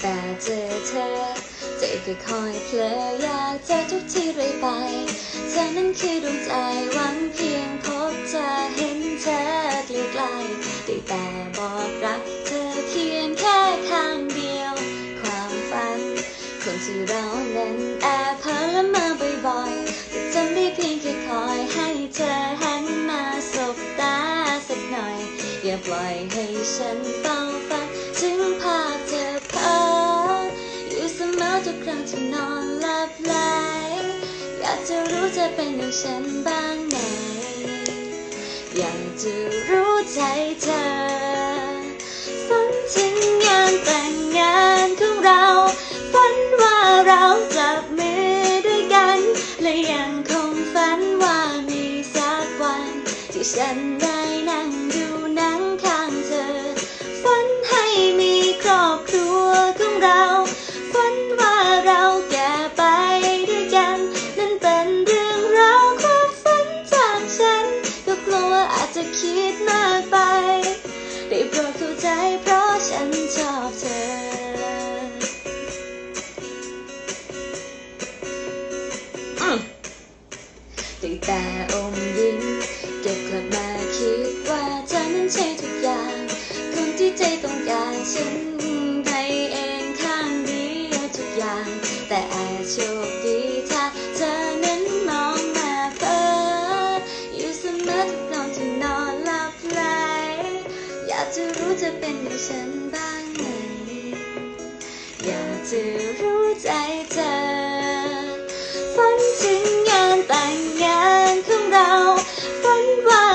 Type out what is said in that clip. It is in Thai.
แต่เจอเธอใจก็คอยเพลออยากเจอทุกที่เรื่อยไป เธอนั้นคือดวงใจหวังเพียงพบเธอเห็นเธอไกลๆได้แต่บอกรักเธอเพียงแค่ข้างเดียว ความฝัน คนที่เรานั้นแอบเพ้อละเมอบ่อยๆแต่จำได้เพียงแค่คอยให้เธอหันมาสบตาสักหน่อย อย่าปล่อยให้ฉันเฝ้าฝัน ทุกครั้งที่นอนหลับไหลอยากจะรู้จะเป็นอย่างฉันบ้างไหมอยากจะรู้ใจเธอฝันถึงงานแต่งงานของเราฝันว่าเราจับมือด้วยกัน และยังคงฝันว่ามีสักวันที่ฉันได้นั่ง จะคิดมากไป ได้โปรดเข้าใจเพราะฉันชอบเธออืมได้แต่อมยิ้มเก็บกลับมาคิดว่าเธอนั้นใช่ทุกอย่างคนที่ใจต้องการฉันให้เองข้างเดียวทุกอย่าง แต่อาจโชค จะรู้จะเป็นอย่างฉันบ้างไหมอยากจะรู้ใจเธอฝันถึงงานแต่งงานของเราฝันว่า